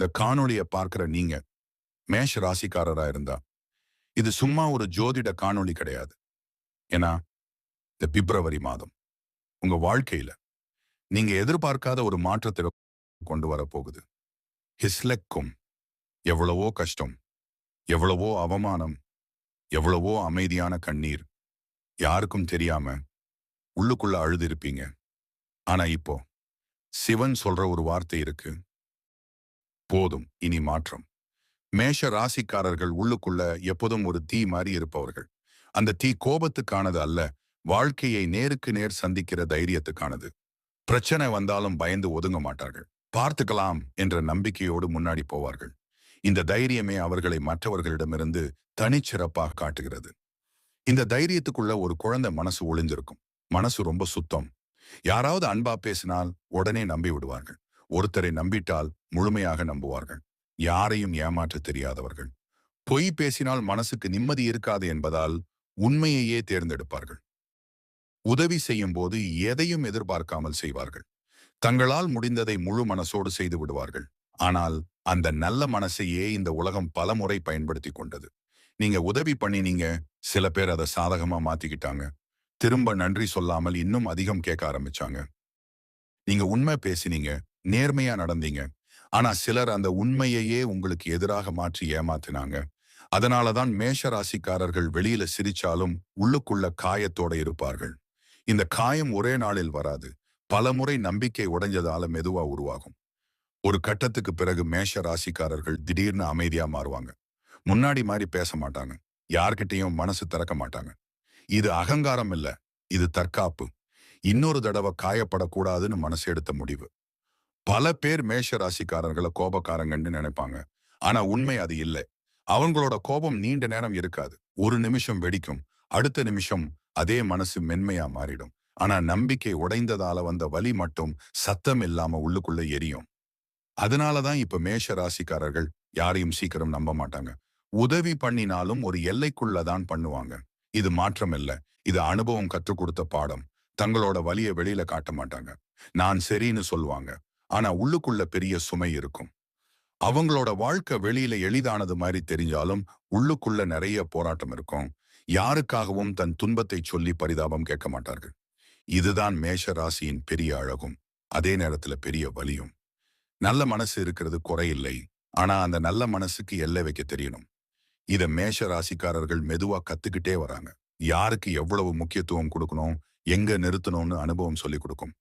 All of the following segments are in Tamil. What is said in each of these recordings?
இந்த காணொளியை பார்க்கிற நீங்க மேஷ ராசிக்காரரா இருந்தா இது சும்மா ஒரு ஜோதிட காணொளி கிடையாது. ஏன்னா இந்த பிப்ரவரி மாதம் உங்க வாழ்க்கையில நீங்க எதிர்பார்க்காத ஒரு மாற்றத்தை கொண்டு வர போகுது. ஹிஸ்லெக்கும் எவ்வளவோ கஷ்டம் எவ்வளவோ அவமானம் எவ்வளவோ அமைதியான கண்ணீர் யாருக்கும் தெரியாம உள்ளுக்குள்ள அழுது இருப்பீங்க. ஆனா இப்போ சிவன் சொல்ற ஒரு வார்த்தை இருக்கு போதும் இனி மாற்றம். மேஷ ராசிக்காரர்கள் உள்ளுக்குள்ள எப்போதும் ஒரு தீ மாதிரி இருப்பவர்கள். அந்த தீ கோபத்துக்கானது அல்ல வாழ்க்கையை நேருக்கு நேர் சந்திக்கிற தைரியத்துக்கானது. பிரச்சனை வந்தாலும் பயந்து ஒதுங்க மாட்டார்கள். பார்த்துக்கலாம் என்ற நம்பிக்கையோடு முன்னாடி போவார்கள். இந்த தைரியமே அவர்களை மற்றவர்களிடமிருந்து தனிச்சிறப்பாக காட்டுகிறது. இந்த தைரியத்துக்குள்ள ஒரு குழந்தை மனசு ஒளிஞ்சிருக்கும். மனசு ரொம்ப சுத்தம். யாராவது அன்பா பேசினால் உடனே நம்பி விடுவார்கள். ஒருத்தரை நம்பிட்டால் முழுமையாக நம்புவார்கள். யாரையும் ஏமாற்ற தெரியாதவர்கள். பொய் பேசினால் மனசுக்கு நிம்மதி இருக்காது என்பதால் உண்மையையே தேர்ந்தெடுப்பார்கள். உதவி செய்யும் போது எதையும் எதிர்பார்க்காமல் செய்வார்கள். தங்களால் முடிந்ததை முழு மனசோடு செய்து விடுவார்கள். ஆனால் அந்த நல்ல மனசையே இந்த உலகம் பலமுறை பயன்படுத்தி கொண்டது. நீங்க உதவி பண்ணினீங்க சில பேர் அதை சாதகமா மாத்திக்கிட்டாங்க. திரும்ப நன்றி சொல்லாமல் இன்னும் அதிகம் கேட்க ஆரம்பிச்சாங்க. நீங்க உண்மை பேசினீங்க நேர்மையா நடந்தீங்க. ஆனா சிலர் அந்த உண்மையையே உங்களுக்கு எதிராக மாற்றி ஏமாத்தினாங்க. அதனாலதான் மேஷ ராசிக்காரர்கள் வெளியில சிரிச்சாலும் உள்ளுக்குள்ள காயத்தோட இருப்பார்கள். இந்த காயம் ஒரே நாளில் வராது. பல முறை நம்பிக்கை உடைஞ்சதால மெதுவா உருவாகும். ஒரு கட்டத்துக்கு பிறகு மேஷ ராசிக்காரர்கள் திடீர்னு அமைதியா மாறுவாங்க. முன்னாடி மாதிரி பேச மாட்டாங்க. யார்கிட்டையும் மனசு திறக்க மாட்டாங்க. இது அகங்காரம் இல்ல. இது தற்காப்பு. இன்னொரு தடவை காயப்படக்கூடாதுன்னு மனசு எடுத்த முடிவு. பல பேர் மேஷ ராசிக்காரர்களை கோபக்காரங்கன்னு நினைப்பாங்க. ஆனா உண்மை அது இல்லை. அவங்களோட கோபம் நீண்ட நேரம் இருக்காது. ஒரு நிமிஷம் வெடிக்கும். அடுத்த நிமிஷம் அதே மனசு மென்மையா மாறிடும். ஆனா நம்பிக்கை உடைந்ததால வந்த வலி மட்டும் சத்தம் இல்லாம உள்ளுக்குள்ள எரியும். அதனாலதான் இப்ப மேஷ ராசிக்காரர்கள் யாரையும் சீக்கிரம் நம்ப மாட்டாங்க. உதவி பண்ணினாலும் ஒரு எல்லைக்குள்ளதான் பண்ணுவாங்க. இது மாற்றம் இல்ல. இது அனுபவம் கற்றுக் கொடுத்த பாடம். தங்களோட வலிய வெளியில காட்ட மாட்டாங்க. நான் சரின்னு சொல்லுவாங்க. ஆனா உள்ளுக்குள்ள பெரிய சுமை இருக்கும். அவங்களோட வாழ்க்கை வெளியில எளிதானது மாதிரி தெரிஞ்சாலும் உள்ளுக்குள்ள நிறைய போராட்டம் இருக்கும். யாருக்காகவும் தன் துன்பத்தை சொல்லி பரிதாபம் கேட்க மாட்டார்கள். இதுதான் மேஷ ராசியின் பெரிய அழகும். அதே நேரத்துல பெரிய வலியும். நல்ல மனசு இருக்கிறது குறையில்லை. ஆனா அந்த நல்ல மனசுக்கு எல்லை வைக்க தெரியணும். இத மேஷ ராசிக்காரர்கள் மெதுவா கத்துக்கிட்டே வராங்க. யாருக்கு எவ்வளவு முக்கியத்துவம் கொடுக்கணும் எங்க நிறுத்தணும்னு அனுபவம் சொல்லி கொடுக்கும்.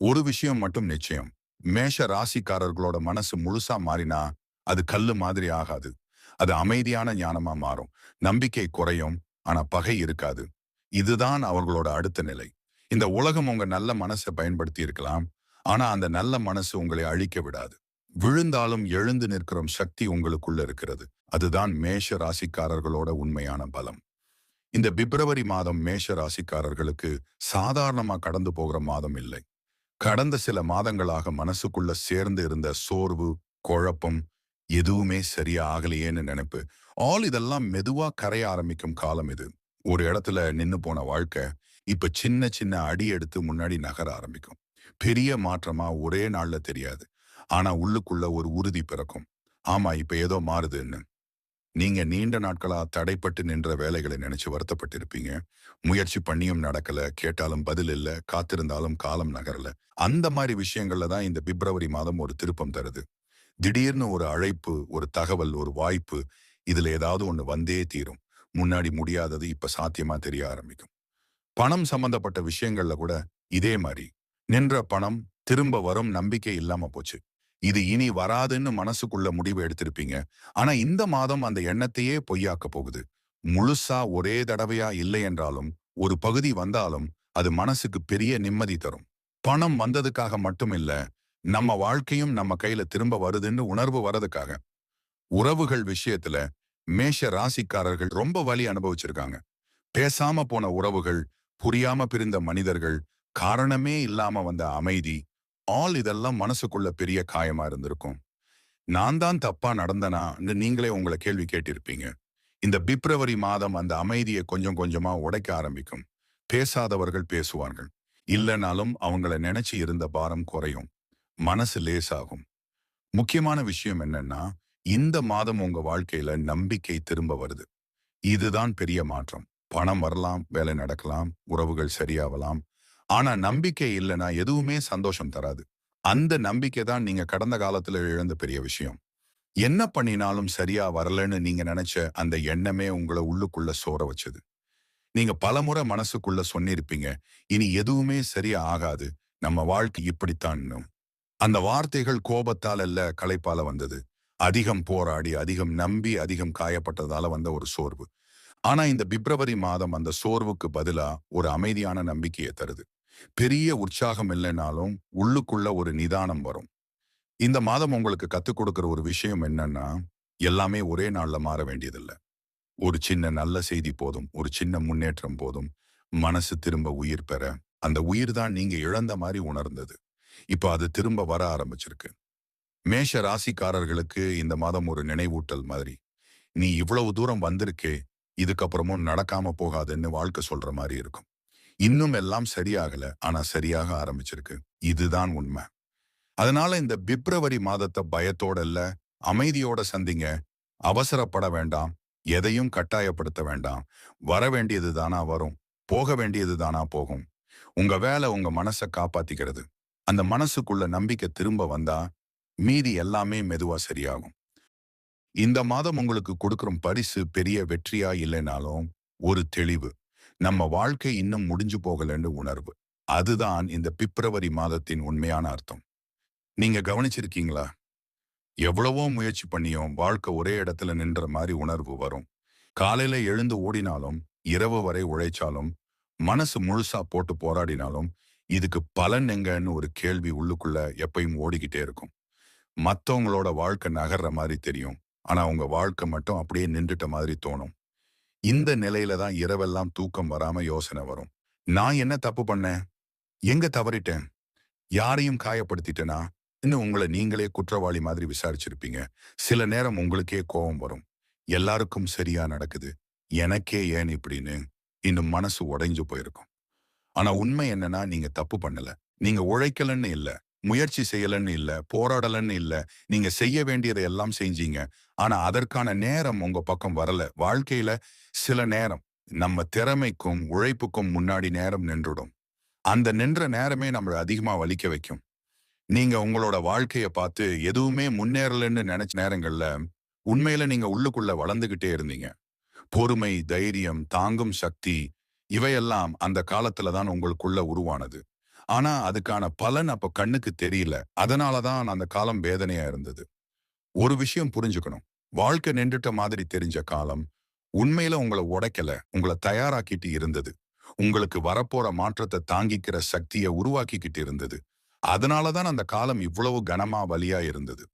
ஒரு விஷயம் மட்டும் நிச்சயம். மேஷ ராசிக்காரர்களோட மனசு முழுசா மாறினா அது கல்லு மாதிரி ஆகாது. அது அமைதியான ஞானமா மாறும். நம்பிக்கை குறையும் ஆனா பகை இருக்காது. இதுதான் அவர்களோட அடுத்த நிலை. இந்த உலகம் உங்க நல்ல மனசை பயன்படுத்தி இருக்கலாம். ஆனா அந்த நல்ல மனசு உங்களை அழிக்க விடாது. விழுந்தாலும் எழுந்து நிற்கிற சக்தி உங்களுக்குள்ள இருக்கிறது. அதுதான் மேஷ ராசிக்காரர்களோட உண்மையான பலம். இந்த பிப்ரவரி மாதம் மேஷ ராசிக்காரர்களுக்கு சாதாரணமா கடந்து போகிற மாதம் இல்லை. கடந்த சில மாதங்களாக மனசுக்குள்ள சேர்ந்து இருந்த சோர்வு குழப்பம் எதுவுமே சரியா ஆகலையேன்னு நினைப்பு. ஆல் இதெல்லாம் மெதுவா கரைய ஆரம்பிக்கும் காலம் இது. ஒரு இடத்துல நின்னு போன வாழ்க்கை இப்ப சின்ன சின்ன அடி எடுத்து முன்னாடி நகர ஆரம்பிக்கும். பெரிய மாற்றமா ஒரே நாள்ல தெரியாது. ஆனா உள்ளுக்குள்ள ஒரு உறுதி பிறக்கும். ஆமா இப்ப ஏதோ மாறுதுன்னு. நீங்க நீண்ட நாட்களா தடைப்பட்டு நின்ற வேலைகளை நினைச்சு வருத்தப்பட்டிருப்பீங்க. முயற்சி பண்ணியும் நடக்கல. கேட்டாலும் பதில் இல்ல. காத்திருந்தாலும் காலம் நகரல. அந்த மாதிரி விஷயங்கள்ல தான் இந்த பிப்ரவரி மாதம் ஒரு திருப்பம் தருது. திடீர்னு ஒரு அழைப்பு ஒரு தகவல் ஒரு வாய்ப்பு இதுல ஏதாவது ஒண்ணு வந்தே தீரும். முன்னாடி முடியாதது இப்ப சாத்தியமா தெரிய ஆரம்பிக்கும். பணம் சம்பந்தப்பட்ட விஷயங்கள்ல கூட இதே மாதிரி. நின்ற பணம் திரும்ப வரும் நம்பிக்கை இல்லாம போச்சு. இது இனி வராதுன்னு மனசுக்குள்ள முடிவு எடுத்திருப்பீங்க. ஆனா இந்த மாதம் அந்த எண்ணத்தையே பொய்யாக்க போகுது. முழுசா ஒரே தடவையா இல்லை என்றாலும் ஒரு பகுதி வந்தாலும் அது மனசுக்கு பெரிய நிம்மதி தரும். பணம் வந்ததுக்காக மட்டுமில்ல நம்ம வாழ்க்கையும் நம்ம கையில திரும்ப வருதுன்னு உணர்வு வரதுக்காக உறவுகள் விஷயத்துல மேஷ ராசிக்காரர்கள் ரொம்ப வலி அனுபவிச்சிருக்காங்க. பேசாம போன உறவுகள் புரியாம பிரிந்த மனிதர்கள் காரணமே இல்லாம வந்த அமைதி ஆல் இதெல்லாம் மனசுக்குள்ள பெரிய காயமா இருந்திருக்கும். நான் தான் தப்பா நடந்தனா நீங்களே உங்களை கேள்வி கேட்டிருப்பீங்க. இந்த பிப்ரவரி மாதம் அந்த அமைதியை கொஞ்சம் கொஞ்சமா உடைக்க ஆரம்பிக்கும். பேசாதவர்கள் பேசுவார்கள். இல்லைனாலும் அவங்கள நினைச்சு இருந்த பாரம் குறையும். மனசு லேசாகும். முக்கியமான விஷயம் என்னன்னா இந்த மாதம் உங்க வாழ்க்கையில நம்பிக்கை திரும்ப வருது. இதுதான் பெரிய மாற்றம். பணம் வரலாம் வேலை நடக்கலாம் உறவுகள் சரியாகலாம் ஆனா நம்பிக்கை இல்லைன்னா எதுவுமே சந்தோஷம் தராது. அந்த நம்பிக்கை தான் நீங்க கடந்த காலத்துல இழந்த பெரிய விஷயம். என்ன பண்ணினாலும் சரியா வரலன்னு நீங்க நினைச்ச அந்த எண்ணமே உங்களை உள்ளுக்குள்ள சோற வச்சது. நீங்க பலமுறை மனசுக்குள்ள சொன்னிருப்பீங்க இனி எதுவுமே சரியா ஆகாது. நம்ம வாழ்க்கை இப்படித்தான் அந்த வார்த்தைகள் கோபத்தால் அல்ல களைப்பால வந்தது. அதிகம் போராடி அதிகம் நம்பி அதிகம் காயப்பட்டதால வந்த ஒரு சோர்வு. ஆனா இந்த பிப்ரவரி மாதம் அந்த சோர்வுக்கு பதிலா ஒரு அமைதியான நம்பிக்கையை தருது. பெரிய உற்சாகம் இல்லைனாலும் உள்ளுக்குள்ள ஒரு நிதானம் வரும். இந்த மாதம் உங்களுக்கு கத்துக் கொடுக்கிற ஒரு விஷயம் என்னன்னா எல்லாமே ஒரே நாள்ல மாற வேண்டியதில்லை. ஒரு சின்ன நல்ல செய்தி போதும் ஒரு சின்ன முன்னேற்றம் போதும். மனசு திரும்ப உயிர் பெற. அந்த உயிர் தான் நீங்க இழந்த மாதிரி உணர்ந்தது. இப்போ அது திரும்ப வர ஆரம்பிச்சிருக்கு. மேஷ ராசிக்காரர்களுக்கு இந்த மாதம் ஒரு நினைவூட்டல் மாதிரி. நீ இவ்வளவு தூரம் வந்திருக்கே இதுக்கப்புறமும் நடக்காம போகாதுன்னு வாழ்க்கை சொல்ற மாதிரி இருக்கும். இன்னும் எல்லாம் சரியாகல. ஆனா சரியாக ஆரம்பிச்சிருக்கு. இதுதான் உண்மை. அதனால இந்த பிப்ரவரி மாதத்தை பயத்தோட இல்ல அமைதியோட சந்திங்க. அவசரப்பட வேண்டாம். எதையும் கட்டாயப்படுத்த வேண்டாம். வர வேண்டியது தானா வரும். போக வேண்டியது தானா போகும். உங்க வேலை உங்க மனசை காப்பாத்திக்கிறது. அந்த மனசுக்குள்ள நம்பிக்கை திரும்ப வந்தா மீதி எல்லாமே மெதுவா சரியாகும். இந்த மாதம் உங்களுக்கு கொடுக்கற பரிசு பெரிய வெற்றியா இல்லைனாலும் ஒரு தெளிவு. நம்ம வாழ்க்கை இன்னும் முடிஞ்சு போகலன்னு உணர்வு. அதுதான் இந்த பிப்ரவரி மாதத்தின் உண்மையான அர்த்தம். நீங்க கவனிச்சிருக்கீங்களா? எவ்வளவோ முயற்சி பண்ணியும் வாழ்க்கை ஒரே இடத்துல நின்ற மாதிரி உணர்வு வரும். காலையில எழுந்து ஓடினாலும் இரவு வரை உழைச்சாலும் மனசு முழுசா போட்டு போராடினாலும் இதுக்கு பலன் எங்கன்னு ஒரு கேள்வி உள்ளுக்குள்ள எப்பயும் ஓடிக்கிட்டே இருக்கும். மத்தவங்களோட வாழ்க்கை நகர்ற மாதிரி தெரியும். ஆனா உங்க வாழ்க்கை மட்டும் அப்படியே நின்றுட்ட மாதிரி தோணும். இந்த நிலையில தான் இரவெல்லாம் தூக்கம் வராம யோசனை வரும். நான் என்ன தப்பு பண்ணேன்? எங்க தவறிட்டேன்? யாரையும் காயப்படுத்திட்டேனா? இன்னும் உங்களை நீங்களே குற்றவாளி மாதிரி விசாரிச்சிருப்பீங்க. சில நேரம் உங்களுக்கே கோபம் வரும். எல்லாருக்கும் சரியா நடக்குது. எனக்கே ஏன் இப்படின்னு இன்னும் மனசு உடைஞ்சு போயிருக்கும். ஆனா உண்மை என்னன்னா நீங்க தப்பு பண்ணல. நீங்க உழைக்கலன்னு இல்ல. முயற்சி செய்யலன்னு இல்ல போராடலன்னு இல்ல. நீங்க செய்ய வேண்டியதை எல்லாம் செஞ்சீங்க. ஆனா அதற்கான நேரம் உங்க பக்கம் வரல. வாழ்க்கையில சில நேரம் நம்ம திறமைக்கும் உழைப்புக்கும் முன்னாடி நேரம் நின்றுடும். அந்த நின்ற நேரமே நம்மளை அதிகமா வலிக்க வைக்கும். நீங்க உங்களோட வாழ்க்கைய பார்த்து எதுவுமே முன்னேறலன்னு நினைச்ச நேரங்கள்ல உண்மையில நீங்க உள்ளுக்குள்ள வளர்ந்துகிட்டே இருந்தீங்க. பொறுமை தைரியம் தாங்கும் சக்தி இவையெல்லாம் அந்த காலத்துல தான் உங்களுக்குள்ள உருவானது. ஆனா அதுக்கான பலன் அப்ப கண்ணுக்கு தெரியல. அதனாலதான் அந்த காலம் வேதனையா இருந்தது. ஒரு விஷயம் புரிஞ்சுக்கணும். வாழ்க்கை நின்றுட்ட மாதிரி தெரிஞ்ச காலம் உண்மையில உங்களை உடைக்கல உங்களை தயாராக்கிட்டு இருந்தது. உங்களுக்கு வரப்போற மாற்றத்தை தாங்கிக்கிற சக்தியை உருவாக்கிக்கிட்டு இருந்தது. அதனாலதான் அந்த காலம் இவ்வளவு கனமா வலியா இருந்தது.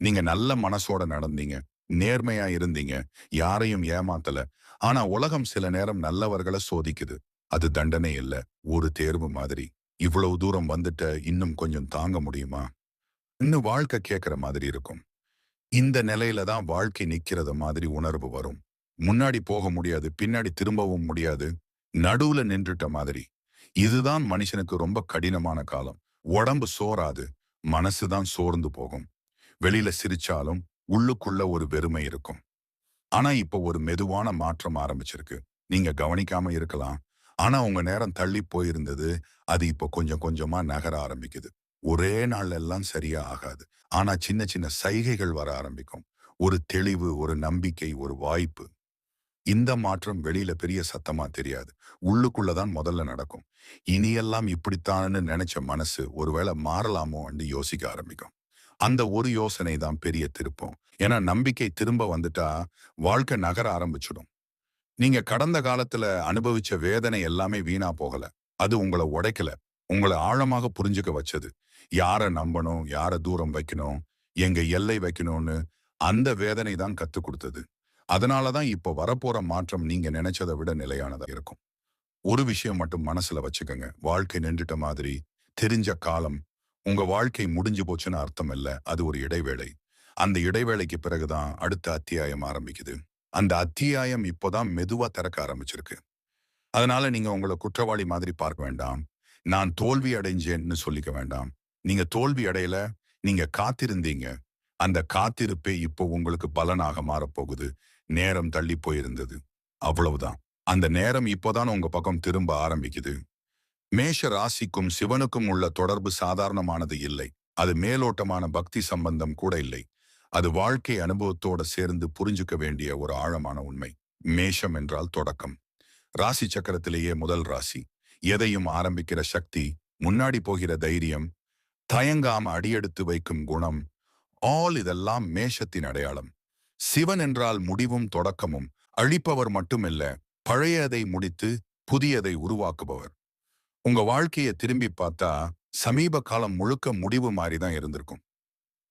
நீங்க நல்ல மனசோட நடந்தீங்க. நேர்மையா இருந்தீங்க. யாரையும் ஏமாத்தல. ஆனா உலகம் சில நேரம் நல்லவர்களை சோதிக்குது. அது தண்டனை இல்ல. ஒரு தேர்வு மாதிரி. இவ்வளவு தூரம் வந்துட்ட இன்னும் கொஞ்சம் தாங்க முடியுமா? இன்னும் வாழ்க்கை கேட்கற மாதிரி இருக்கும். இந்த நிலையில தான் வாழ்க்கை நிக்கிறது மாதிரி உணர்வு வரும். முன்னாடி போக முடியாது பின்னாடி திரும்பவும் முடியாது. நடுவுல நின்றுட்ட மாதிரி. இதுதான் மனுஷனுக்கு ரொம்ப கடினமான காலம். உடம்பு சோறாது. மனசுதான் சோர்ந்து போகும். வெளியில சிரிச்சாலும் உள்ளுக்குள்ள ஒரு வெறுமை இருக்கும். ஆனா இப்ப ஒரு மெதுவான மாற்றம் ஆரம்பிச்சிருக்கு. நீங்க கவனிக்காம இருக்கலாம். ஆனா அவங்க நேரம் தள்ளி போயிருந்தது. அது இப்போ கொஞ்சம் கொஞ்சமா நகர ஆரம்பிக்குது. ஒரே நாள்ல எல்லாம் சரியா ஆகாது. ஆனா சின்ன சின்ன சைகைகள் வர ஆரம்பிக்கும். ஒரு தெளிவு ஒரு நம்பிக்கை ஒரு வாய்ப்பு. இந்த மாற்றம் வெளியில பெரிய சத்தமா தெரியாது. உள்ளுக்குள்ளதான் முதல்ல நடக்கும். இனியெல்லாம் இப்படித்தான்னு நினைச்ச மனசு ஒருவேளை மாறலாமோ என்று யோசிக்க ஆரம்பிக்கும். அந்த ஒரு யோசனை தான் பெரிய திருப்பம். ஏன்னா நம்பிக்கை திரும்ப வந்துட்டா வாழ்க்கை நகர ஆரம்பிச்சிடும். நீங்க கடந்த காலத்துல அனுபவிச்ச வேதனை எல்லாமே வீணா போகல. அது உங்களை உடைக்கல. உங்களை ஆழமாக புரிஞ்சுக்க வச்சது. யார நம்பணும்? யார தூரம் வைக்கணும்? எங்க எல்லை வைக்கணும்னு அந்த வேதனை தான் கத்து கொடுத்தது. அதனாலதான் இப்போ வரப்போற மாற்றம் நீங்க நினைச்சதை விட நிலையானதா இருக்கும். ஒரு விஷயம் மட்டும் மனசுல வச்சுக்கோங்க. வாழ்க்கை நின்றுட்ட மாதிரி தெரிஞ்ச காலம் உங்க வாழ்க்கை முடிஞ்சு போச்சுன்னு அர்த்தம் இல்ல. அது ஒரு இடைவேளை. அந்த இடைவேளைக்கு பிறகுதான் அடுத்த அத்தியாயம் ஆரம்பிக்குது. அந்த அத்தியாயம் இப்போதான் மெதுவா திறக்க ஆரம்பிச்சிருக்கு. அதனால நீங்க உங்களை குற்றவாளி மாதிரி பார்க்க வேண்டாம். நான் தோல்வி அடைஞ்சேன்னு சொல்லிக்க வேண்டாம். நீங்க தோல்வி அடையல நீங்க காத்திருந்தீங்க. அந்த காத்திருப்பே இப்போ உங்களுக்கு பலனாக மாறப்போகுது. நேரம் தள்ளி போயிருந்தது. அவ்வளவுதான். அந்த நேரம் இப்போதான் உங்க பக்கம் திரும்ப ஆரம்பிக்குது. மேஷ ராசிக்கும் சிவனுக்கும் உள்ள தொடர்பு சாதாரணமானது இல்லை. அது மேலோட்டமான பக்தி சம்பந்தம் கூட இல்லை. அது வாழ்க்கை அனுபவத்தோட சேர்ந்து புரிஞ்சுக்க வேண்டிய ஒரு ஆழமான உண்மை. மேஷம் என்றால் தொடக்கம். ராசி சக்கரத்திலேயே முதல் ராசி. எதையும் ஆரம்பிக்கிற சக்தி முன்னாடி போகிற தைரியம் தயங்காம அடியெடுத்து வைக்கும் குணம் ஆல் இதெல்லாம் மேஷத்தின் அடையாளம். சிவன் என்றால் முடிவும் தொடக்கமும். அழிப்பவர் மட்டுமில்ல பழையதை முடித்து புதியதை உருவாக்குபவர். உங்க வாழ்க்கையை திரும்பி பார்த்தா சமீப காலம் முழுக்க முடிவு மாதிரிதான் இருந்திருக்கும்.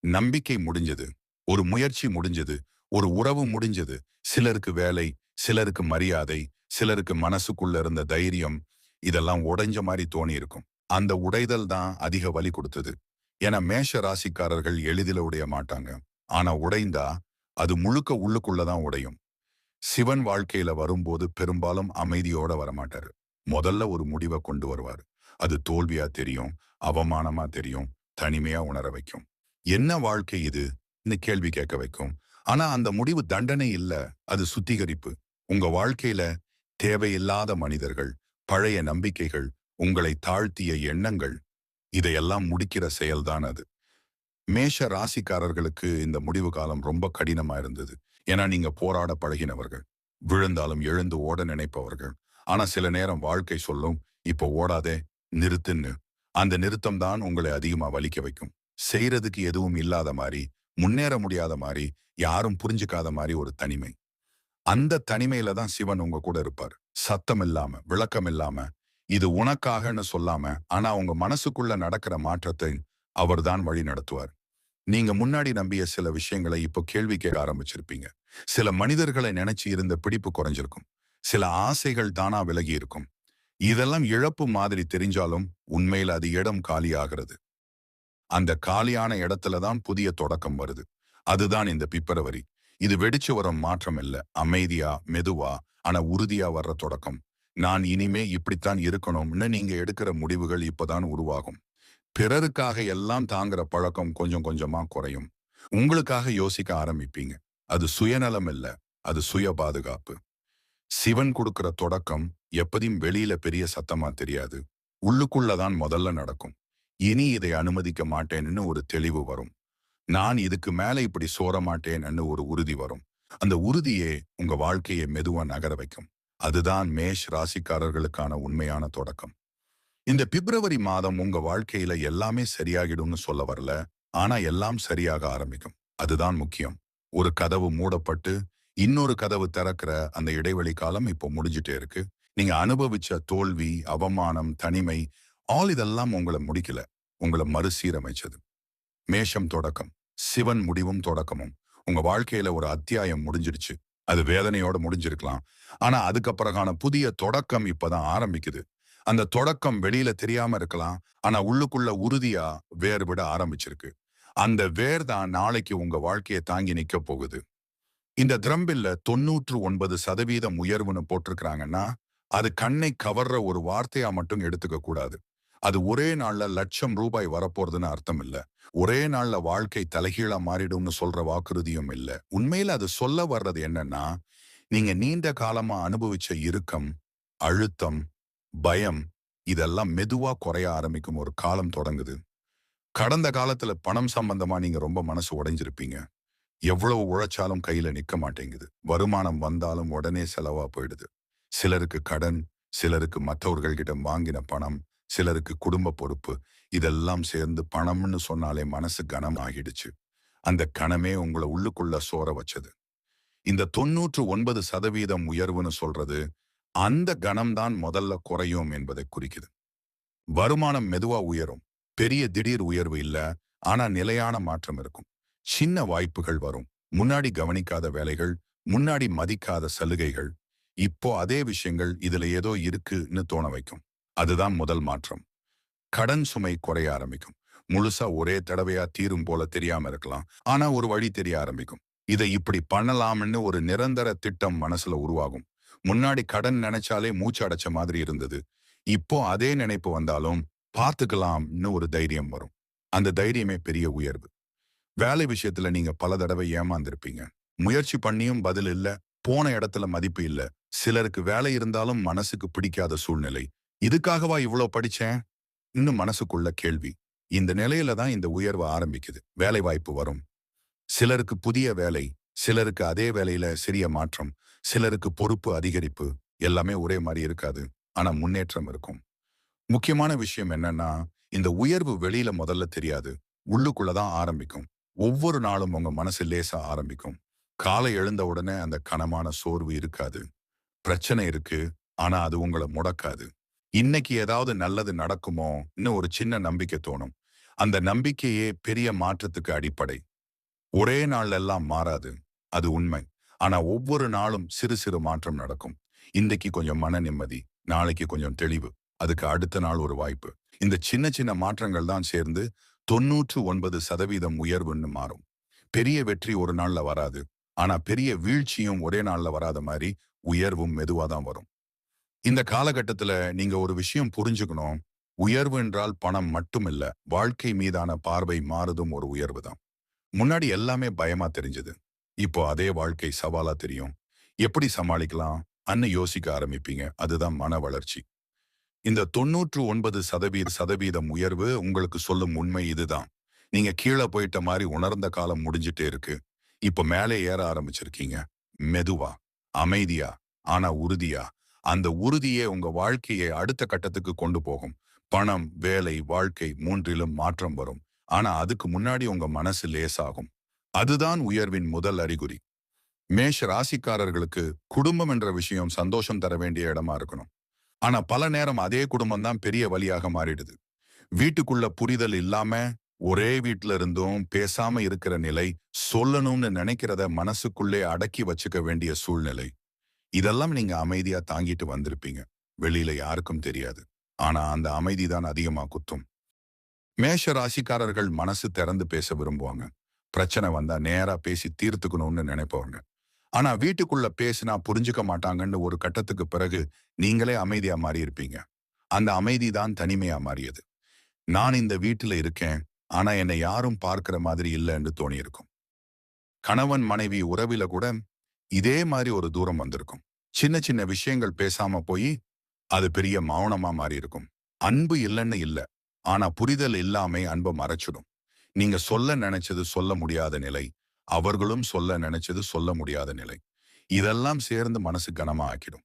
நம்பிக்கை முடிஞ்சது. ஒரு முயற்சி முடிஞ்சது ஒரு உறவு முடிஞ்சது. சிலருக்கு வேலை சிலருக்கு மரியாதை சிலருக்கு மனசுக்குள்ள இருந்த தைரியம் இதெல்லாம் உடைஞ்ச மாதிரி தோணி இருக்கும் அந்த உடைதல் தான் அதிக வலி கொடுத்தது. ஏன்னா மேஷ ராசிக்காரர்கள் எளிதில உடைய மாட்டாங்க. ஆனா உடைந்தா அது முழுக்க உள்ளுக்குள்ளதான் உடையும். சிவன் வாழ்க்கையில வரும்போது பெரும்பாலும் அமைதியோட வரமாட்டாரு. முதல்ல ஒரு முடிவை கொண்டு வருவார். அது தோல்வியா தெரியும் அவமானமா தெரியும் தனிமையா உணர வைக்கும். என்ன வாழ்க்கை இது? கேள்வி கேட்க வைக்கும். ஆனா அந்த முடிவு தண்டனை இல்ல. அது சுத்திகரிப்பு. உங்க வாழ்க்கையில தேவையில்லாத மனிதர்கள் பழைய நம்பிக்கைகள் உங்களை தாழ்த்திய எண்ணங்கள் இதையெல்லாம் முடிக்கிற செயல்தான் அது. மேஷ ராசிக்காரர்களுக்கு இந்த முடிவு காலம் ரொம்ப கடினமா இருந்தது. ஏன்னா நீங்க போராட பழகினவர்கள் விழுந்தாலும் எழுந்து ஓட நினைப்பவர்கள். ஆனா சில நேரம் வாழ்க்கை சொல்லும் இப்போ ஓடாதே நிறுத்துன்னு. அந்த நிறுத்தம் தான் உங்களை அதிகமா வலிக்க வைக்கும். செய்யறதுக்கு எதுவும் இல்லாத மாதிரி முன்னேற முடியாத மாதிரி யாரும் புரிஞ்சுக்காத மாதிரி ஒரு தனிமை. அந்த தனிமையில தான் சிவன் உங்க கூட இருப்பார். சத்தம் இல்லாம விளக்கம் இல்லாம இது உனக்காகன்னு சொல்லாம ஆனா உங்க மனசுக்குள்ள நடக்கிற மாற்றத்தை அவர்தான் வழி நடத்துவார். நீங்க முன்னாடி நம்பிய சில விஷயங்களை இப்போ கேள்வி கேட்க ஆரம்பிச்சிருப்பீங்க. சில மனிதர்களை நினைச்சு இருந்த பிடிப்பு குறைஞ்சிருக்கும். சில ஆசைகள் தானா விலகி இருக்கும். இதெல்லாம் இழப்பு மாதிரி தெரிஞ்சாலும் உண்மையில் அது இடம் காலியாகிறது. அந்த காலியான இடத்துல தான் புதிய தொடக்கம் வருது. அதுதான் இந்த பிப்ரவரி. இது வெடிச்சு வரும் மாற்றம் இல்ல. அமைதியா மெதுவா ஆனா உறுதியா வர்ற தொடக்கம். நான் இனிமே இப்படித்தான் இருக்கணும்னு நீங்க எடுக்கிற முடிவுகள் இப்பதான் உருவாகும். பிறருக்காக எல்லாம் தாங்குற பழக்கம் கொஞ்சம் கொஞ்சமா குறையும். உங்களுக்காக யோசிக்க ஆரம்பிப்பீங்க. அது சுயநலம் இல்ல. அது சுய பாதுகாப்பு. சிவன் கொடுக்கிற தொடக்கம் எப்பதையும் வெளியில பெரிய சத்தமா தெரியாது. உள்ளுக்குள்ளதான் முதல்ல நடக்கும். இனி இதை அனுமதிக்க மாட்டேன்னு ஒரு தெளிவு வரும். நான் இதுக்கு மேல இப்படி சோர மாட்டேன்னு ஒரு உறுதி வரும். அந்த உறுதியே உங்க வாழ்க்கையை மெதுவா நகர வைக்கும். அதுதான் மேஷ் ராசிக்காரர்களுக்கான உண்மையான தொடக்கம். இந்த பிப்ரவரி மாதம் உங்க வாழ்க்கையில எல்லாமே சரியாகிடும்னு சொல்ல வரல. ஆனா எல்லாம் சரியாக ஆரம்பிக்கும். அதுதான் முக்கியம். ஒரு கதவு மூடப்பட்டு இன்னொரு கதவு திறக்கிற அந்த இடைவெளி காலம் இப்போ முடிஞ்சிட்டே இருக்கு. நீங்க அனுபவிச்ச தோல்வி அவமானம் தனிமை ஆல் இதெல்லாம் உங்களை முடிக்கல. உங்களை மறுசீரமைச்சது. மேஷம் தொடக்கம் சிவன் முடிவும் தொடக்கமும். உங்க வாழ்க்கையில ஒரு அத்தியாயம் முடிஞ்சிருச்சு அது வேதனையோட முடிஞ்சிருக்கலாம். ஆனா அதுக்கப்புறக்கான புதிய தொடக்கம் இப்பதான் ஆரம்பிக்குது. அந்த தொடக்கம் வெளியில தெரியாம இருக்கலாம். ஆனா உள்ளுக்குள்ள உறுதியா வேர் விட ஆரம்பிச்சிருக்கு. அந்த வேர் தான் நாளைக்கு உங்க வாழ்க்கையை தாங்கி நிக்க போகுது. இந்த திரம்பில்ல தொன்னூற்று ஒன்பது சதவீதம் உயர்வுன்னு போட்டிருக்கிறாங்கன்னா அது கண்ணை கவர்ற ஒரு வார்த்தையா மட்டும் எடுத்துக்க கூடாது. அது ஒரே நாள்ல லட்சம் ரூபாய் வரப்போறதுன்னு அர்த்தம் இல்ல. ஒரே நாள்ல வாழ்க்கை தலைகீழா மாறிடும்னு சொல்ற வாக்குறுதியும் இல்ல. உண்மையில அது சொல்ல வர்றது என்னன்னா நீங்க நீண்ட காலமா அனுபவிச்ச இறுக்கம் அழுத்தம் பயம் இதெல்லாம் மெதுவா குறைய ஆரம்பிக்கும் ஒரு காலம் தொடங்குது. கடந்த காலத்துல பணம் சம்பந்தமா நீங்க ரொம்ப மனசு உடைஞ்சிருப்பீங்க. எவ்வளவு உழைச்சாலும் கையில நிக்க மாட்டேங்குது. வருமானம் வந்தாலும் உடனே செலவா போயிடுது. சிலருக்கு கடன் சிலருக்கு மற்றவர்கள்கிட்ட வாங்கின பணம் சிலருக்கு குடும்ப பொறுப்பு இதெல்லாம் சேர்ந்து பணம்னு சொன்னாலே மனசு கனம் ஆகிடுச்சு. அந்த கணமே உங்களை உள்ளுக்குள்ள சோற வச்சது. இந்த தொன்னூற்று ஒன்பது சதவீதம் உயர்வுன்னு சொல்றது அந்த கணம்தான் முதல்ல குறையும் என்பதை குறிக்குது. வருமானம் மெதுவா உயரும். பெரிய திடீர் உயர்வு இல்ல ஆனா நிலையான மாற்றம் இருக்கும். சின்ன வாய்ப்புகள் வரும். முன்னாடி கவனிக்காத வேலைகள் முன்னாடி மதிக்காத சலுகைகள். இப்போ அதே விஷயங்கள் இதுல ஏதோ இருக்குன்னு தோண வைக்கும். அதுதான் முதல் மாற்றம். கடன் சுமை குறைய ஆரம்பிக்கும். முழுசா ஒரே தடவையா தீரும் போல தெரியாம இருக்கலாம். ஆனா ஒரு வழி தெரிய ஆரம்பிக்கும். இதை இப்படி பண்ணலாம்னு ஒரு நிரந்தர திட்டம் மனசுல உருவாகும். முன்னாடி கடன் நினைச்சாலே மூச்சு அடைச்ச மாதிரி இருந்தது. இப்போ அதே நினைப்பு வந்தாலும் பார்த்துக்கலாம்னு ஒரு தைரியம் வரும். அந்த தைரியமே பெரிய உயர்வு. வேலை விஷயத்துல நீங்க பல தடவை ஏமாந்திருப்பீங்க. முயற்சி பண்ணியும் பதில் இல்ல. போன இடத்துல மதிப்பு இல்ல. சிலருக்கு வேலை இருந்தாலும் மனசுக்கு பிடிக்காத சூழ்நிலை. இதுக்காகவா இவ்வளோ படிச்சேன்? இன்னும் மனசுக்குள்ள கேள்வி. இந்த நிலையில தான் இந்த உயர்வு ஆரம்பிக்குது. வேலை வாய்ப்பு வரும். சிலருக்கு புதிய வேலை சிலருக்கு அதே வேலையில சிறிய மாற்றம் சிலருக்கு பொறுப்பு அதிகரிப்பு. எல்லாமே ஒரே மாதிரி இருக்காது. ஆனா முன்னேற்றம் இருக்கும். முக்கியமான விஷயம் என்னன்னா இந்த உயர்வு வெளியில முதல்ல தெரியாது. உள்ளுக்குள்ளதான் ஆரம்பிக்கும். ஒவ்வொரு நாளும் உங்க மனசு லேசா ஆரம்பிக்கும். காலை எழுந்த உடனே அந்த கனமான சோர்வு இருக்காது. பிரச்சனை இருக்கு. ஆனா அது உங்களை முடக்காது. இன்னைக்கு ஏதாவது நல்லது நடக்குமோன்னு ஒரு சின்ன நம்பிக்கை தோணும். அந்த நம்பிக்கையே பெரிய மாற்றத்துக்கு அடிப்படை. ஒரே நாள்ல எல்லாம் மாறாது. அது உண்மை. ஆனா ஒவ்வொரு நாளும் சிறு சிறு மாற்றம் நடக்கும். இன்றைக்கு கொஞ்சம் மன நிம்மதி நாளைக்கு கொஞ்சம் தெளிவு அதுக்கு அடுத்த நாள் ஒரு வாய்ப்பு. இந்த சின்ன சின்ன மாற்றங்கள் தான் சேர்ந்து தொன்னூற்று ஒன்பது சதவீதம் உயர்வுன்னு மாறும். பெரிய வெற்றி ஒரு நாள்ல வராது. ஆனா பெரிய வீழ்ச்சியும் ஒரே நாள்ல வராத மாதிரி உயர்வும் மெதுவா தான் வரும். இந்த காலகட்டத்துல நீங்க ஒரு விஷயம் புரிஞ்சுக்கணும். உயர்வு என்றால் பணம் மட்டும் இல்ல வாழ்க்கை மீதான பார்வை மாறுதும் ஒரு உயர்வு தான். முன்னாடி எல்லாமே பயமா தெரிஞ்சது. இப்போ அதே வாழ்க்கை சவாலா தெரியும். எப்படி சமாளிக்கலாம்? அன்னு யோசிக்க ஆரம்பிப்பீங்க. அதுதான் மன வளர்ச்சி. இந்த தொண்ணூற்று ஒன்பது சதவீத சதவீதம் உயர்வு உங்களுக்கு சொல்லும் உண்மை இதுதான். நீங்க கீழே போயிட்ட மாதிரி உணர்ந்த காலம் முடிஞ்சிட்டே இருக்கு. இப்ப மேலே ஏற ஆரம்பிச்சிருக்கீங்க. மெதுவா அமைதியா ஆனா உறுதியா அந்த உறுதியே உங்க வாழ்க்கையை அடுத்த கட்டத்துக்கு கொண்டு போகும். பணம் வேலை வாழ்க்கை மூன்றிலும் மாற்றம் வரும். ஆனா அதுக்கு முன்னாடி உங்க மனசு லேசாகும். அதுதான் உயர்வின் முதல் அறிகுறி. மேஷ ராசிக்காரர்களுக்கு குடும்பம் என்ற விஷயம் சந்தோஷம் தர வேண்டிய இடமா இருக்கணும். ஆனா பல நேரம் அதே குடும்பம் தான் பெரிய வழியாக மாறிடுது. வீட்டுக்குள்ள புரிதல் இல்லாம ஒரே வீட்டுல இருந்தும் பேசாம இருக்கிற நிலை சொல்லணும்னு நினைக்கிறத மனசுக்குள்ளே அடக்கி வச்சுக்க வேண்டிய சூழ்நிலை. இதெல்லாம் நீங்க அமைதியா தாங்கிட்டு வந்திருப்பீங்க. வெளியில யாருக்கும் தெரியாது. ஆனா அந்த அமைதி தான் அதிகமா குத்தும். மேஷ ராசிக்காரர்கள் மனசு திறந்து பேச விரும்புவாங்க. பிரச்சனை வந்தா நேரா பேசி தீர்த்துக்கணும்னு நினைப்பவங்க. ஆனா வீட்டுக்குள்ள பேசினா புரிஞ்சுக்க மாட்டாங்கன்னு ஒரு கட்டத்துக்கு பிறகு நீங்களே அமைதியா மாறி இருப்பீங்க அந்த அமைதி தான் தனிமையா மாறியது. நான் இந்த வீட்டுல இருக்கேன். ஆனா என்னை யாரும் பார்க்கிற மாதிரி இல்லைன்னு தோணியிருக்கும். கணவன் மனைவி உறவில கூட இதே மாதிரி ஒரு தூரம் வந்திருக்கும். சின்ன சின்ன விஷயங்கள் பேசாம போய் அது பெரிய மௌனமா மாறி இருக்கும் அன்பு இல்லைன்னு இல்ல. ஆனா புரிதல் இல்லாமே அன்பை மறைச்சிடும். நீங்க சொல்ல நினைச்சது சொல்ல முடியாத நிலை அவர்களும் சொல்ல நினைச்சது சொல்ல முடியாத நிலை. இதெல்லாம் சேர்ந்து மனசு கனமா ஆக்கிடும்.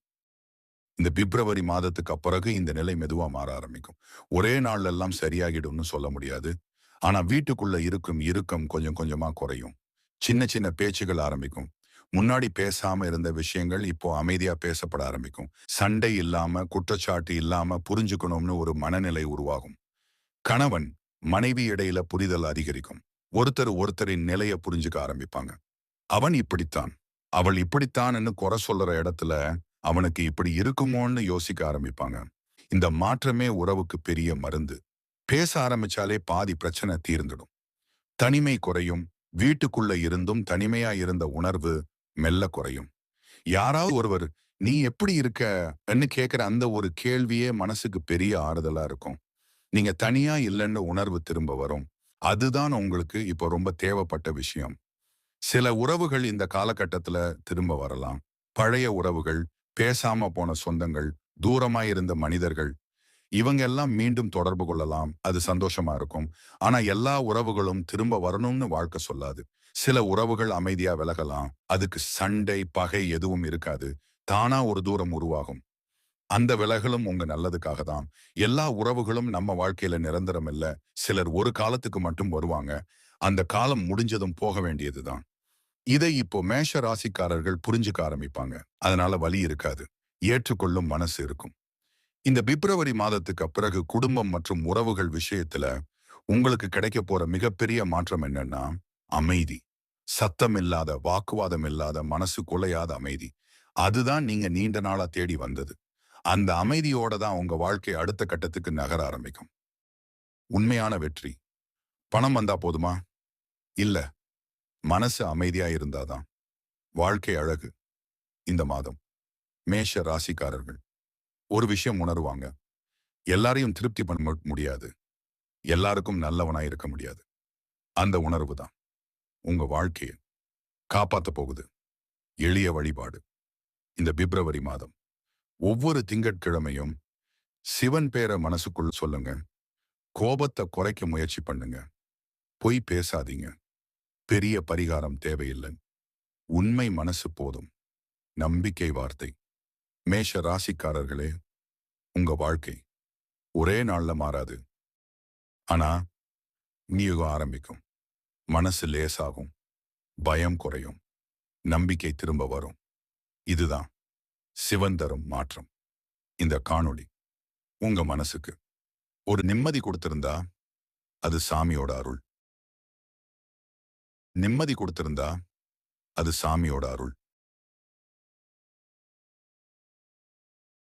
இந்த பிப்ரவரி மாதத்துக்கு பிறகு இந்த நிலை மெதுவா மாற ஆரம்பிக்கும். ஒரே நாள்ல எல்லாம் சரியாகிடும்னு சொல்ல முடியாது. ஆனா வீட்டுக்குள்ள இருக்கும் இறுக்கம் கொஞ்சம் கொஞ்சமா குறையும். சின்ன சின்ன பேச்சுகள் ஆரம்பிக்கும். முன்னாடி பேசாம இருந்த விஷயங்கள் இப்போ அமைதியா பேசப்பட ஆரம்பிக்கும். சண்டை இல்லாம குற்றச்சாட்டு இல்லாம புரிஞ்சுக்கணும்னு ஒரு மனநிலை உருவாகும். கணவன் மனைவி இடையில புரிதல் அதிகரிக்கும். ஒருத்தர் ஒருத்தரின் நிலைய புரிஞ்சுக்க ஆரம்பிப்பாங்க. அவன் இப்படித்தான். அவள் இப்படித்தான்னு குறை சொல்ற இடத்துல அவனுக்கு இப்படி இருக்குமோன்னு யோசிக்க ஆரம்பிப்பாங்க. இந்த மாற்றமே உறவுக்கு பெரிய மருந்து. பேச ஆரம்பிச்சாலே பாதி பிரச்சனை தீர்ந்துடும். தனிமை குறையும். வீட்டுக்குள்ள இருந்தும் தனிமையா இருந்த உணர்வு மெல்ல குறையும். யாராவது ஒருவர் நீ எப்படி இருக்கன்னு கேட்கிற அந்த ஒரு கேள்வியே மனசுக்கு பெரிய ஆறுதலா இருக்கும். நீங்க தனியா இல்லைன்னு உணர்வு திரும்ப வரும். அதுதான் உங்களுக்கு இப்போ ரொம்ப தேவைப்பட்ட விஷயம். சில உறவுகள் இந்த காலகட்டத்துல திரும்ப வரலாம். பழைய உறவுகள் பேசாம போன சொந்தங்கள் தூரமா இருந்த மனிதர்கள் இவங்க எல்லாம் மீண்டும் தொடர்பு கொள்ளலாம். அது சந்தோஷமா இருக்கும். ஆனா எல்லா உறவுகளும் திரும்ப வரணும்னு வாழ்க்கை சொல்லாது. சில உறவுகள் அமைதியா விலகலாம். அதுக்கு சண்டை பகை எதுவும் இருக்காது. தானா ஒரு தூரம் உருவாகும். அந்த விலகலும் உங்க நல்லதுக்காக தான். எல்லா உறவுகளும் நம்ம வாழ்க்கையில நிரந்தரம் இல்ல. சிலர் ஒரு காலத்துக்கு மட்டும் வருவாங்க. அந்த காலம் முடிஞ்சதும் போக வேண்டியதுதான் இதை இப்போ மேஷ ராசிக்காரர்கள் புரிஞ்சுக்க ஆரம்பிப்பாங்க. அதனால வலி இருக்காது. ஏற்றுக்கொள்ளும் மனசு இருக்கும். இந்த பிப்ரவரி மாதத்துக்கு பிறகு குடும்பம் மற்றும் உறவுகள் விஷயத்துல உங்களுக்கு கிடைக்க போற மிகப்பெரிய மாற்றம் என்னன்னா அமைதி. சத்தம் இல்லாத வாக்குவாதம் இல்லாத மனசு குலையாத அமைதி. அதுதான் நீங்க நீண்ட நாளா தேடி வந்தது. அந்த அமைதியோட தான் உங்க வாழ்க்கை அடுத்த கட்டத்துக்கு நகர ஆரம்பிக்கும். உண்மையான வெற்றி. பணம் வந்தா போதுமா? இல்ல. மனசு அமைதியா இருந்தாதான் வாழ்க்கை அழகு. இந்த மாதம். மேஷ ராசிக்காரர்கள். ஒரு விஷயம் உணருவாங்க. எல்லாரையும் திருப்தி பண்ண முடியாது. எல்லாருக்கும் நல்லவனா இருக்க முடியாது. அந்த உணர்வு தான். உங்க வாழ்க்கையை காப்பாத்த போகுது. எளிய வழிபாடு. இந்த பிப்ரவரி மாதம். ஒவ்வொரு திங்கட்கிழமையும் சிவன் பேரை மனசுக்குள் சொல்லுங்க. கோபத்தை குறைக்க முயற்சி பண்ணுங்க. பொய் பேசாதீங்க. பெரிய பரிகாரம் தேவையில்லை. உண்மை மனசு போதும். நம்பிக்கை வார்த்தை. மேஷ ராசிக்காரர்களே உங்க வாழ்க்கை ஒரே நாள்ல மாறாது. ஆனா நீயுகம் ஆரம்பிக்கும். மனசு லேசாகும். பயம் குறையும். நம்பிக்கை திரும்ப வரும். இதுதான் சிவன் தரும் மாற்றம். இந்த காணொளி உங்க மனசுக்கு. ஒரு நிம்மதி கொடுத்திருந்தா அது சாமியோட அருள். நிம்மதி கொடுத்திருந்தா அது சாமியோட அருள்.